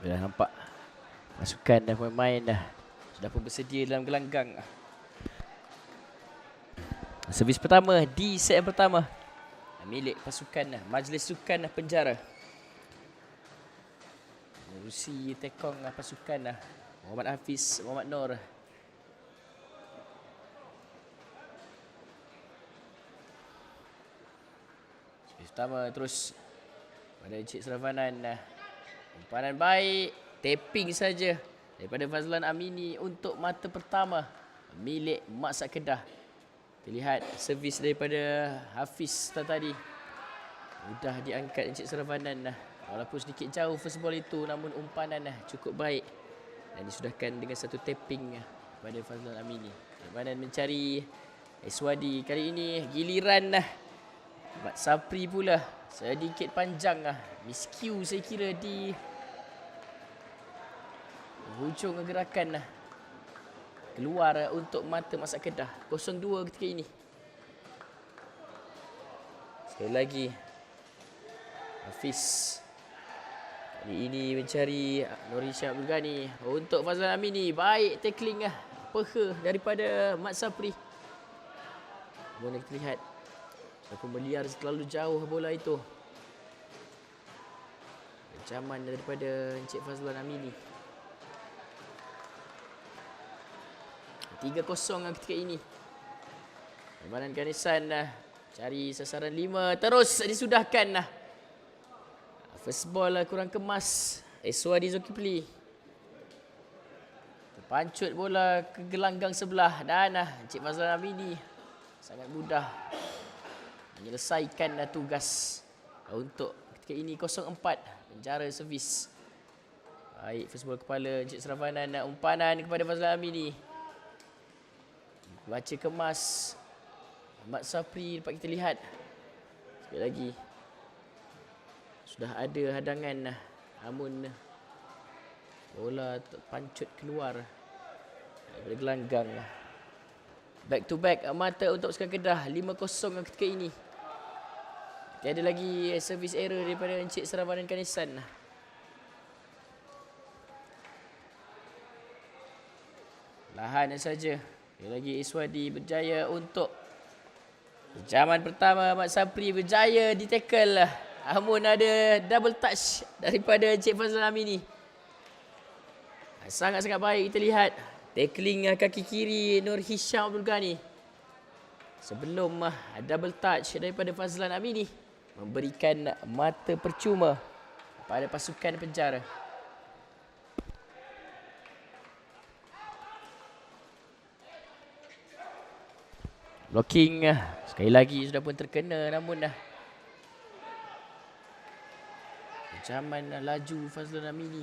Dah nampak. Pasukan dah pemain dah. Sudah pun bersedia dalam gelanggang. Servis pertama di set yang pertama. Milik pasukan Majlis Sukan Penjara. Menerusi tekong pasukan Muhammad Hafiz, Muhammad Nur. Servis pertama terus pada Encik Seravanan Umpanan baik Tapping saja Daripada Fazlan Amini Untuk mata pertama Milik Maksak Kedah. Kita lihat servis daripada Hafiz tadi. Mudah diangkat Encik Seravanan Walaupun sedikit jauh first ball itu Namun umpanan cukup baik. Dan disudahkan dengan satu tapping Pada Fazlan Amini. Seravanan mencari Eswadi Kali ini giliran lah. Mat Sapri pula Sedikit panjang lah. Miscue saya kira di Hujung gerakan lah. Keluar untuk mata Masak Kedah. 0-2 ketika ini. Sekali lagi Hafiz. Kali ini mencari Nuri Syah Abdul Ghani. Untuk Fazlan Amini Baik tackling lah. Peha daripada Mat Sapri. Boleh kita lihat Aku meliar terlalu jauh bola itu. Ancaman daripada Encik Fazlan Amini. 3-0 ketika ini. Permainan Ganisan dah cari sasaran 5 terus disudahkan lah. First ball lah kurang kemas. Eswadi Zulkifli. Terpancut bola ke gelanggang sebelah dan lah Encik Fazlan Amini sangat mudah menyelesaikan tugas untuk ketika ini 04 penjara servis. Baik, first ball kepala Encik Seravanan dan umpanan kepada Fazlan Amini. Baca kemas. Ahmad Sapri dapat kita lihat. Sekali lagi. Sudah ada hadangan namun bola terpancut keluar daripada gelanggang. Back to back mata untuk Sukan Kedah 5-0 ketika ini. Tiada lagi service error daripada Encik Seravanan Kanisan. Lahan saja. Lagi Iswadi berjaya untuk zaman pertama Mat Sapri berjaya di tackle. Namun ada double touch daripada Encik Fazlan Amini. Sangat-sangat baik kita lihat. Tackling kaki kiri Nur Hisham Abdul Ghani. Sebelum double touch daripada Fazlan Amini memberikan mata percuma pada pasukan penjara. Blocking sekali lagi sudah pun terkena namun dah Ancaman laju Fazlan Amini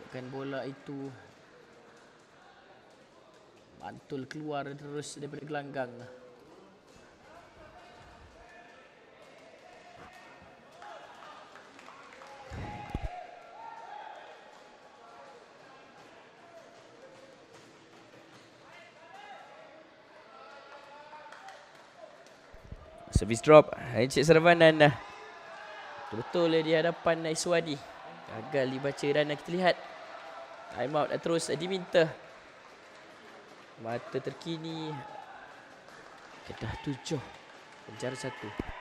Bukan bola itu Mantul keluar terus daripada gelanggang Service drop. Encik Saravanan dah Betul-betul di hadapan Iswadi. Gagal dibaca dan kita lihat. Time out terus diminta. Mata terkini. Kedah tujuh. Penjara satu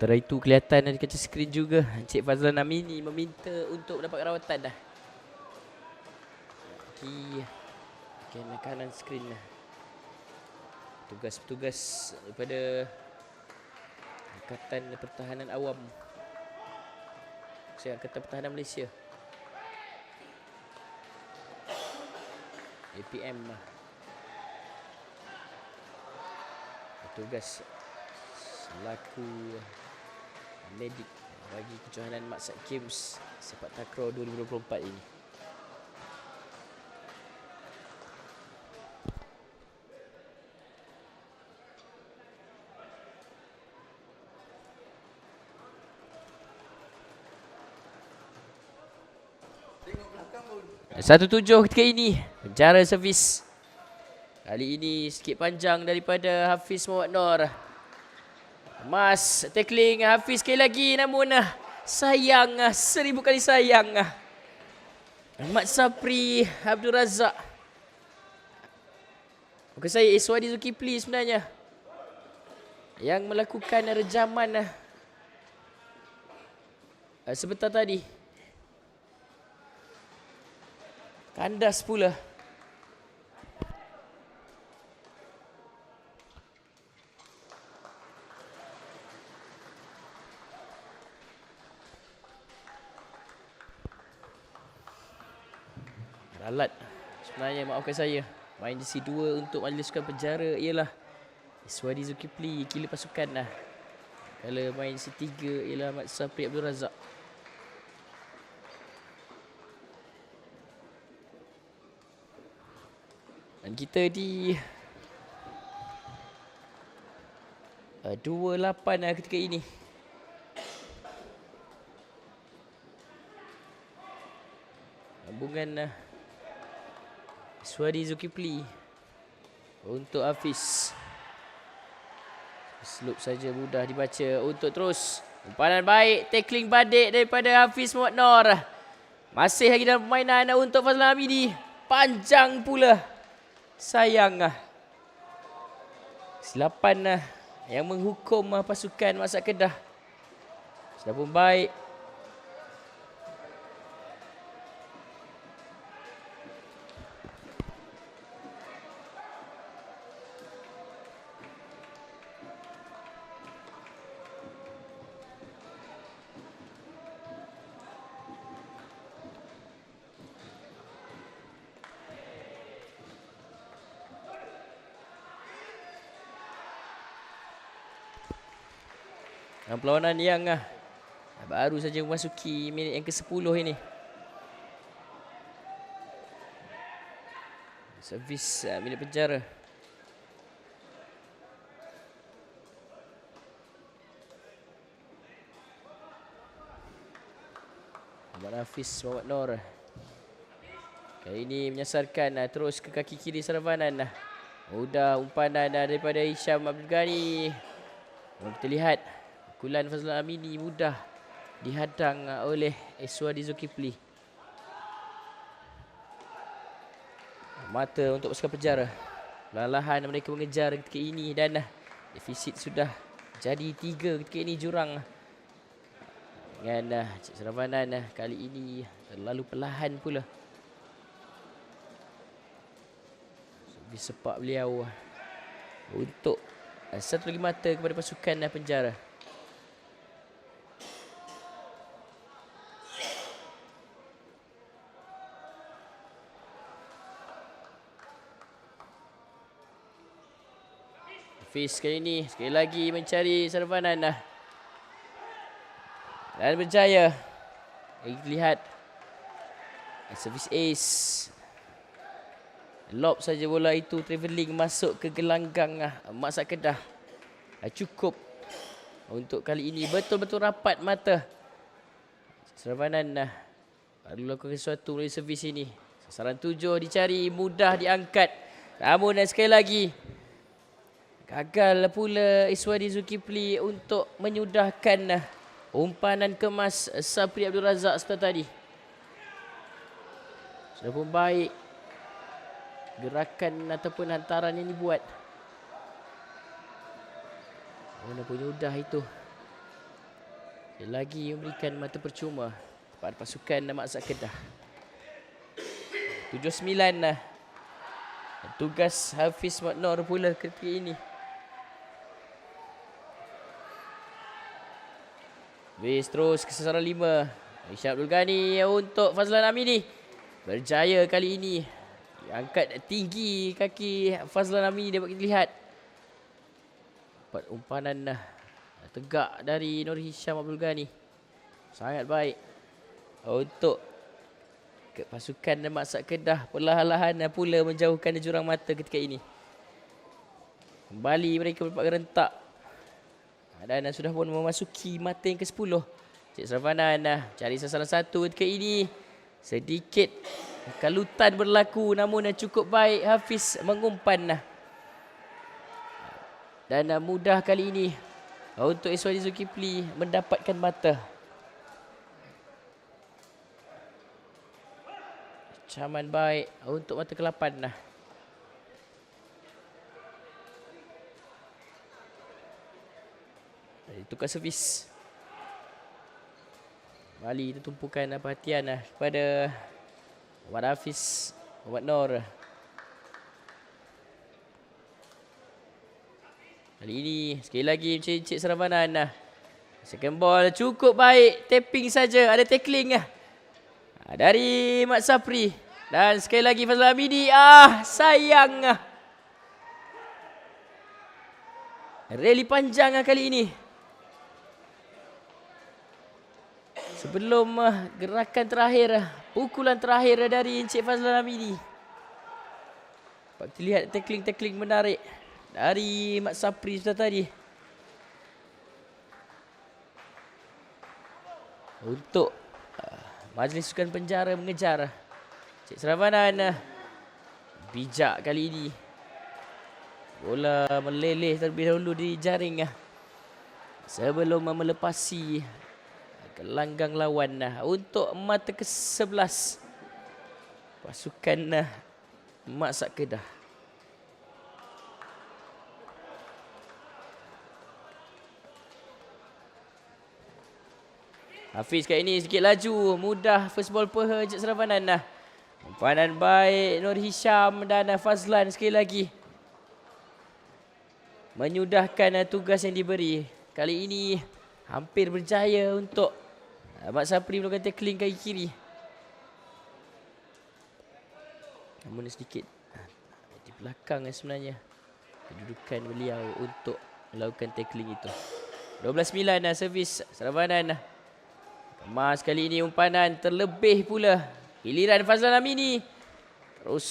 Sementara itu kelihatan di kaca skrin juga. Encik Fazlan Amini meminta untuk dapat rawatan dah. Okey. Bahagian kanan skrin lah Tugas-tugas daripada Angkatan Pertahanan Awam. Saya kata pertahanan Malaysia. APM lah. Tugas selaku medik bagi kejohanan Maksud Games Sepak Takraw 2024 ini. Satu tujuh ketika ini Penjara servis Kali ini sikit panjang daripada Hafiz Muhammad Nur Mas tackling Hafiz sekali lagi. Namun ah, sayang ah, seribu kali sayang ah. Ahmad Sapri Abdul Razak. Bukan saya Iswadi Zulkifli sebenarnya. Yang melakukan rejaman sebentar tadi. Kandas pula. Ralat. Sebenarnya maafkan saya. Main di C2 untuk majlis sukan penjara ialah Iswadi Zulkifli, kila pasukan lah. Kalau main C3 ialah Mat Sapri Abdul Razak. Dan kita di uh, 28 lah ketika ini. Sambungan uh, Suadi Zulkifli untuk Hafiz. Slope saja mudah dibaca untuk terus. Umpanan baik, tackling badik daripada Hafiz Muhammad Nor. Masih lagi dalam permainan untuk Fazlan Hamidi. Panjang pula. Sayang ah. Silapan ah yang menghukum pasukan Masak Kedah. Sudah pun baik. Dalam perlawanan yang ah, baru saja memasuki minit yang ke-10 ini. Servis uh, minit penjara. Muhammad Hafiz Muhammad Nur. Kali ini menyasarkan uh, terus ke kaki kiri servanan. Uh. Mudah umpanan uh, daripada Hisham Abdul Ghani. Kita lihat Kulan Fazlan Amini mudah dihadang uh, oleh Eswadi Zulkifli. Mata untuk pasukan penjara. Perlahan mereka mengejar ketika ini dan uh, defisit sudah jadi tiga ketika ini jurang. Dengan uh, Cik Seravanan kali ini terlalu perlahan pula. Di sepak beliau untuk satu lagi mata kepada pasukan penjara. Hafiz kali ini sekali lagi mencari servanan dah. Dan berjaya. Kita lihat. Servis ace. Lob saja bola itu travelling masuk ke gelanggang ah Maksa Kedah. Ah, cukup untuk kali ini betul-betul rapat mata. Servanan dah. Baru lakukan sesuatu melalui servis ini. Sasaran tujuh dicari, mudah diangkat. Namun sekali lagi, Gagal pula Iswadi Zulkifli untuk menyudahkan umpanan kemas Sapri Abdul Razak setelah tadi. Sudah pun baik gerakan ataupun hantaran yang dibuat. Mana pun mudah itu. Dia lagi memberikan mata percuma kepada pasukan Maksa Kedah. 7-9 lah. Tugas Hafiz Maknor pula ketika ini. Wis terus ke sasaran lima. Aisyah Abdul Ghani untuk Fazlan Amini. Berjaya kali ini. Angkat tinggi kaki Fazlan Amini dapat kita lihat. Dapat umpanan tegak dari Nur Hisham Abdul Ghani. Sangat baik. Untuk pasukan Maksak Kedah perlahan-lahan pula menjauhkan jurang mata ketika ini. Kembali mereka berpak gerentak. Dan sudah pun memasuki mata yang ke-10. Cik Srafanan dah cari sasaran satu ketika ini. Sedikit kalutan berlaku namun cukup baik Hafiz mengumpan. Dan mudah kali ini untuk Iswadi Zulkifli mendapatkan mata. Caman baik untuk mata ke-8 dah. Tukar servis. Bali itu tumpukan perhatian lah kepada Muhammad Hafiz, Muhammad Nur. Kali ini sekali lagi Encik Seramanan lah. Second ball cukup baik. Tapping saja. Ada tackling lah. Dari Mat Sapri. Dan sekali lagi Fazal Hamidi. Ah sayang lah. Rally panjang lah kali ini. Sebelum uh, gerakan terakhir, uh, pukulan terakhir dari Encik Fazlan Amini. Dapat kita lihat tackling-tackling menarik dari Mat Sapri sudah tadi. Untuk uh, majlis sukan penjara mengejar Encik Seravanan. Uh, bijak kali ini. Bola meleleh terlebih dahulu di jaring. Sebelum melepasi langgang lawan nah. Untuk mata ke-11 pasukan nah Mak Sak Kedah Hafiz kat ini sikit laju. Mudah first ball per Cik Seravanan nah. Umpanan baik Nur Hisham dan Fazlan sekali lagi. Menyudahkan tugas yang diberi. Kali ini hampir berjaya untuk Mak Sapri melakukan tackling kaki kiri. Namun sedikit ah, di belakang sebenarnya kedudukan beliau untuk melakukan tackling itu. 12-9 dah servis Saravanan. Kemas kali ini umpanan terlebih pula. Giliran Fazlan Amini. Terus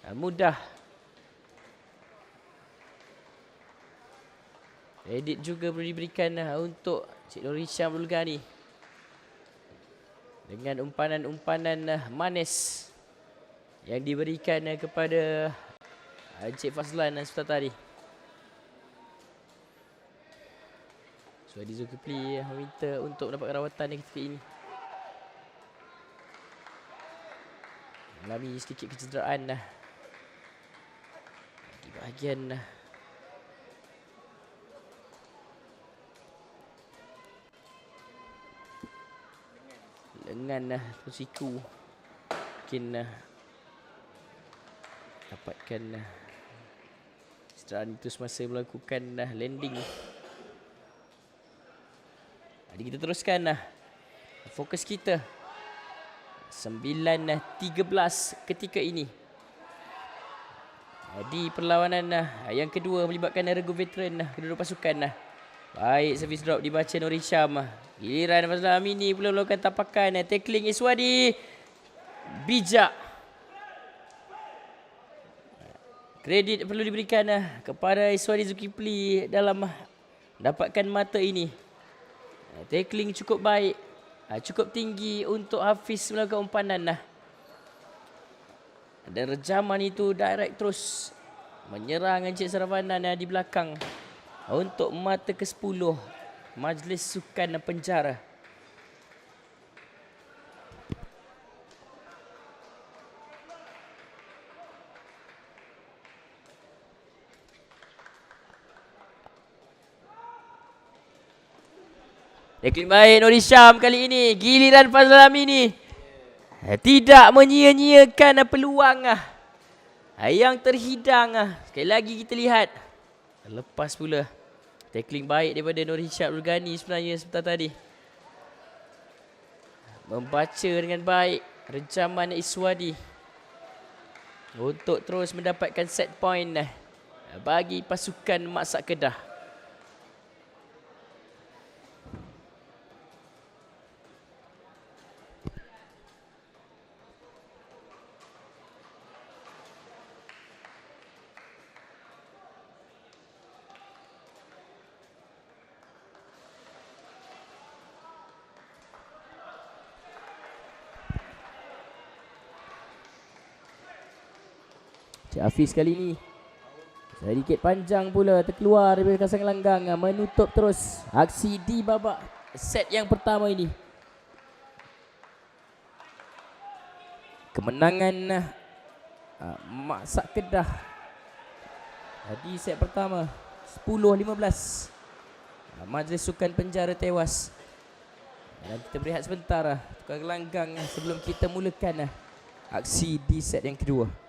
ah, mudah. Edit juga perlu diberikan ah, untuk Cik Nur Hisham Abdul Ghani dengan umpanan-umpanan uh, manis yang diberikan uh, kepada uh, Cik Fazlan dan Sultan tadi. Suadi Zulkifli meminta untuk mendapat rawatan ketika ini. Mengalami sedikit kecederaan. Di bahagian dengan uh, siku mungkin uh, dapatkan uh, setelah itu semasa melakukan uh, landing. Jadi kita teruskan uh, fokus kita. 9-13 ketika ini. Di perlawanan uh, yang kedua melibatkan regu veteran uh, kedua pasukan uh. Baik servis drop dibaca Nur Hisham. Giliran Fazlan Amini pula melakukan tapakan. Tackling Iswadi. Bijak. Kredit perlu diberikan eh, kepada Iswadi Zulkifli dalam dapatkan mata ini. Tackling cukup baik. Cukup tinggi untuk Hafiz melakukan umpanan. Dan rejaman itu direct terus menyerang Encik Saravanan di belakang untuk mata ke-10 Majlis Sukan Penjara. Deklim baik Nuri Syam kali ini. Giliran Fazal Amini. Tidak menyia-nyiakan peluang ah. Yang terhidang ah. Sekali lagi kita lihat. Lepas pula. Tackling baik daripada Nur Hisham Rugani sebenarnya sebentar tadi. membaca dengan baik rejaman Iswadi untuk terus mendapatkan set point eh, bagi pasukan Maksak Kedah. Hafiz kali ni. Sedikit panjang pula terkeluar daripada kawasan langgang ah, Menutup terus aksi di babak set yang pertama ini. Kemenangan uh, Maksak Kedah. Di set pertama 10-15 uh, Majlis Sukan Penjara tewas. Dan kita berehat sebentar lah Tukar gelanggang ah, sebelum kita mulakan uh, Aksi di set yang kedua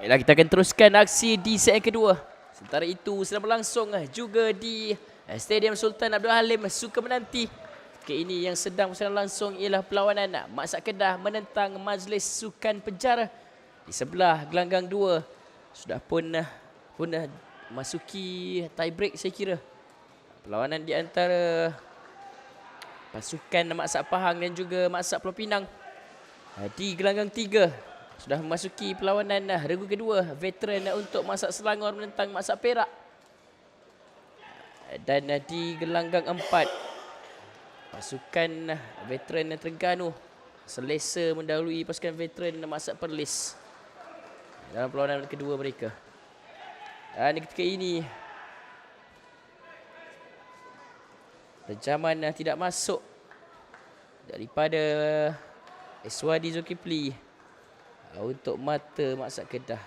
Baiklah kita akan teruskan aksi di set yang kedua. Sementara itu sedang berlangsung eh, juga di eh, Stadium Sultan Abdul Halim suka menanti. Ketika ini yang sedang berlangsung langsung ialah perlawanan eh, Maksak Kedah menentang Majlis Sukan Penjara di sebelah gelanggang dua. Sudah pun pun dah masuki tie break saya kira. Perlawanan di antara pasukan Maksak Pahang dan juga Maksak Pulau Pinang di gelanggang tiga sudah memasuki perlawanan dah regu kedua veteran untuk Masak Selangor menentang Masak Perak. Dan di gelanggang empat pasukan veteran Terengganu selesa mendahului pasukan veteran Masak Perlis dalam perlawanan kedua mereka. Dan ketika ini Rejaman tidak masuk daripada Eswadi Zulkifli untuk mata Maksak Kedah.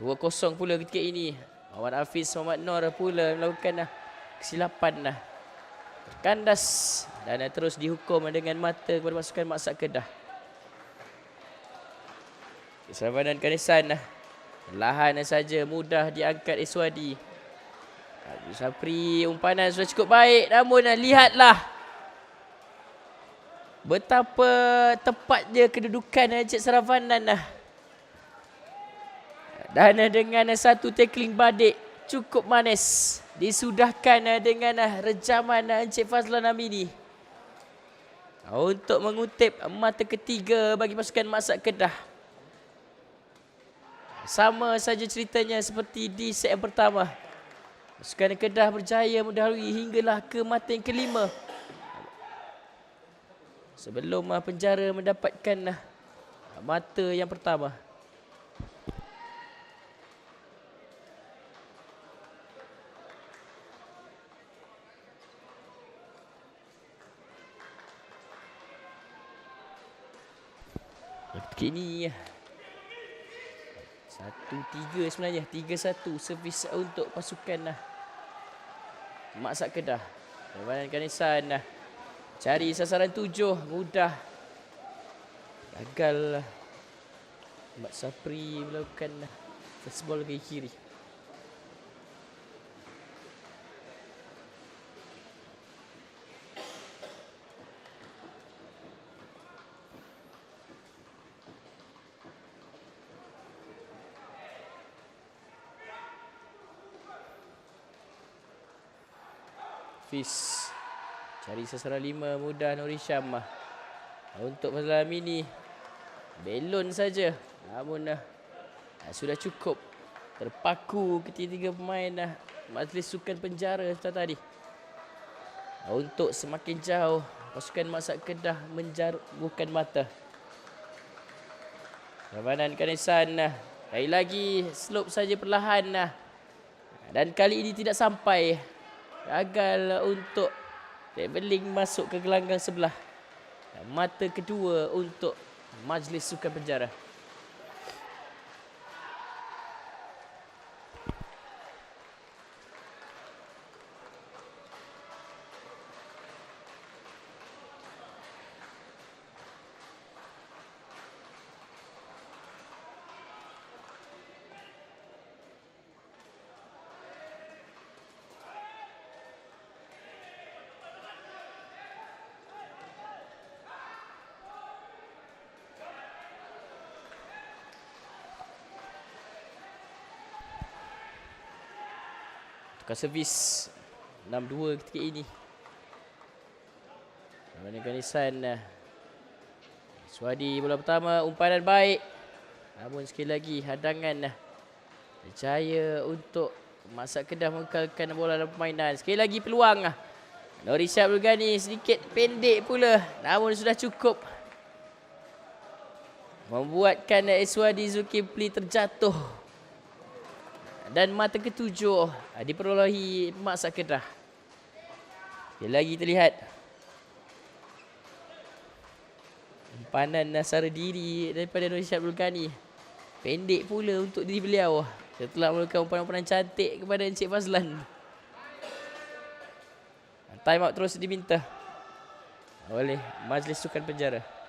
2-0 pula ketika ini. Muhammad Hafiz Muhammad Nur pula melakukan kesilapan dah. Terkandas dan terus dihukum dengan mata kepada pasukan Maksak Kedah. Keselamatan Kanisan Lahan saja mudah diangkat Iswadi. Abu Sapri umpanan sudah cukup baik namun lihatlah Betapa tepatnya kedudukan Encik Saravanan lah. Dan dengan satu tackling badik cukup manis. Disudahkan dengan rejaman Encik Fazlan Amini. Untuk mengutip mata ketiga bagi pasukan Masak Kedah. Sama saja ceritanya seperti di set yang pertama. Pasukan Kedah berjaya mendahului hinggalah ke mata yang kelima sebelum uh, penjara mendapatkan uh, mata yang pertama. Kini ah, Satu tiga sebenarnya Tiga satu servis untuk pasukan lah. Sak Kedah Permainan Kanisan ah, Cari sasaran tujuh Mudah. Gagal. Mak Sapri melakukan lah First ball ke kiri. Hafiz Cari sasaran lima mudah Nuri Syam lah. Untuk masalah ini Belon saja Namun uh, Sudah cukup Terpaku ketiga-tiga pemain dah Majlis Sukan Penjara setelah tadi Untuk semakin jauh Pasukan Masak Kedah menjaruhkan mata Rabanan Kanisan lah. Lagi lagi slope saja perlahan lah. Dan kali ini tidak sampai gagal untuk travelling masuk ke gelanggang sebelah. Mata kedua untuk Majlis Sukan Penjara. Tukar servis 6-2 ketika ini. Mana Ganisan Suadi bola pertama Umpanan baik. Namun sekali lagi hadangan Berjaya untuk Masak Kedah mengekalkan bola dalam permainan. Sekali lagi peluang Nori Syabul Ghani sedikit pendek pula Namun sudah cukup. Membuatkan Iswadi Zulkifli terjatuh dan mata ketujuh ah, diperolehi Mak Kedah. Dia lagi terlihat Panan Nasara diri daripada Nur Syabul Ghani. Pendek pula untuk diri beliau. Setelah melakukan umpanan-umpanan cantik kepada Encik Fazlan. Time out terus diminta oleh Majlis Sukan Penjara.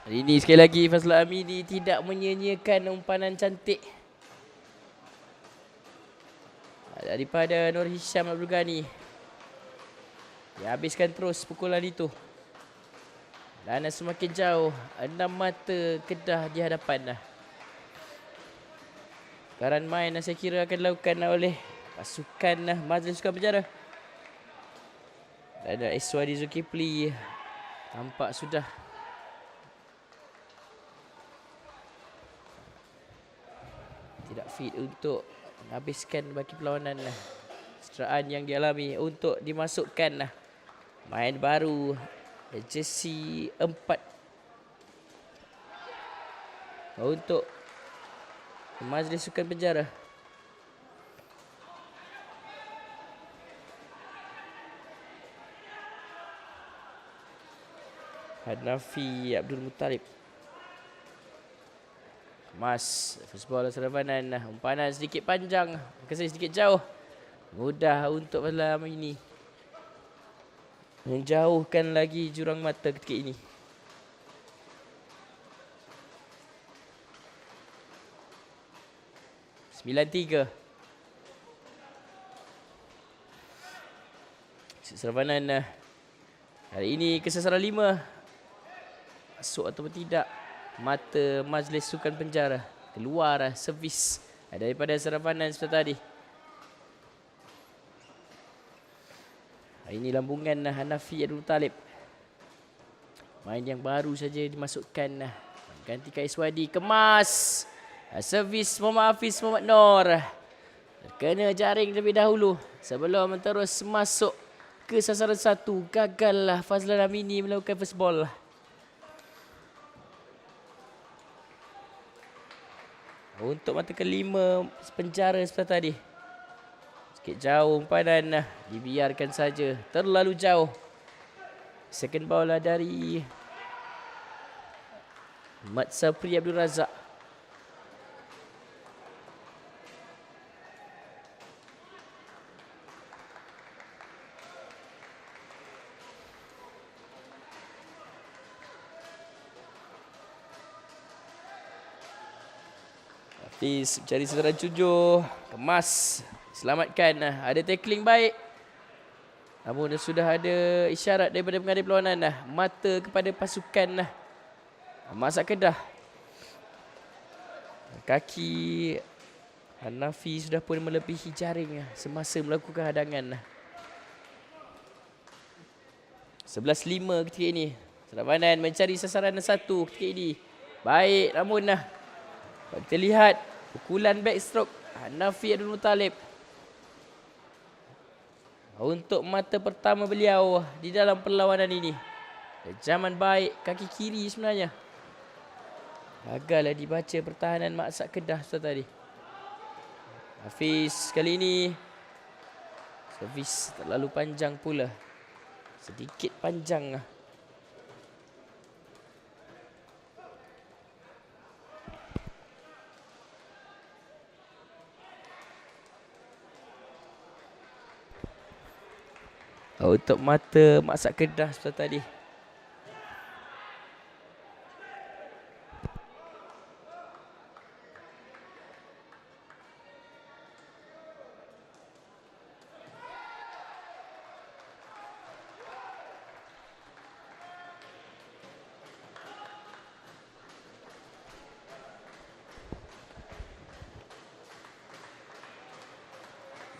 Hari ini sekali lagi Fazlul Amini tidak menyia-nyiakan umpanan cantik daripada Nur Hisham Abdul Ghani. Dia habiskan terus pukulan itu. Dan semakin jauh, enam mata kedah di hadapan dah. Karan main saya kira akan dilakukan oleh pasukan Majlis Sukan Penjara. Dan Iswadi Zulkifli tampak sudah tidak fit untuk habiskan bagi perlawanan lah. Seteraan yang dialami untuk dimasukkan lah. Main baru jersey 4 untuk Majlis Sukan Penjara. Hanafi Abdul Muttalib Mas First ball servanan Umpanan sedikit panjang Kesan sedikit jauh Mudah untuk malam ini Menjauhkan lagi jurang mata ketika ini 9-3. Servanan uh, hari ini kesasaran 5. Masuk ataupun tidak. Mata Majlis Sukan Penjara. Keluar uh, servis uh, daripada servanan seperti tadi. Ini lambungan uh, Hanafi Abdul Talib. Main yang baru saja dimasukkan. Uh, gantikan Iswadi. Kemas. Uh, servis Muhammad Hafiz Muhammad Nur. Kena jaring terlebih dahulu. Sebelum terus masuk ke sasaran satu. Gagallah Fazlan Amini melakukan first ball. Untuk mata kelima penjara seperti tadi. Sikit jauh umpanan dibiarkan saja. Terlalu jauh. Second ball lah dari Mat Sapri Abdul Razak. Hafiz mencari sedaran tujuh. Kemas. Selamatkan. Ada tackling baik. Namun sudah ada isyarat daripada pengadil perlawanan. Mata kepada pasukan Masak Kedah. Kaki Hanafi sudah pun melebihi jaring semasa melakukan hadangan. 11-5 ketika ini. Seravanan mencari sasaran satu ketika ini. Baik namun kita lihat pukulan backstroke Hanafi Abdul Muttalib. Untuk mata pertama beliau di dalam perlawanan ini. Zaman baik kaki kiri sebenarnya. Gagallah dibaca pertahanan Maksak Kedah setelah tadi. Hafiz kali ini. Servis terlalu panjang pula. Sedikit panjang lah. Untuk mata masak kedah seperti tadi.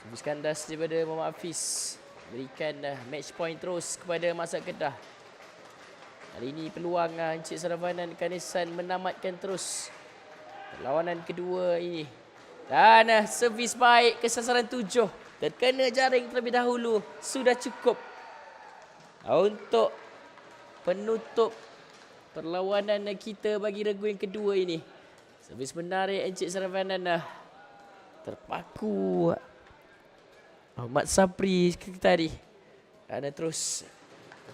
Habiskan das daripada Muhammad Hafiz berikan dah match point terus kepada Masak Kedah. Hari ini peluang uh, Encik Saravanan Kanisan menamatkan terus perlawanan kedua ini. Dan uh, servis baik ke sasaran tujuh. Terkena jaring terlebih dahulu. Sudah cukup untuk penutup perlawanan kita bagi regu yang kedua ini. Servis menarik Encik Saravanan terpaku Ahmad Sabri kita tadi dan terus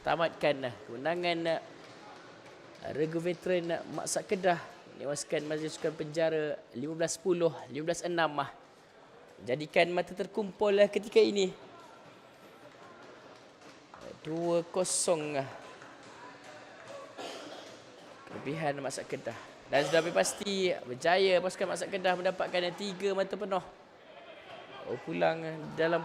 tamatkan kemenangan regu veteran Maksak Kedah menewaskan Majlis Sukan Penjara 15-10, 15-6 lah. Jadikan mata terkumpul ketika ini. 2-0 lah. Kelebihan Maksak Kedah. Dan sudah pasti berjaya pasukan Maksak Kedah mendapatkan tiga mata penuh. Pulang dalam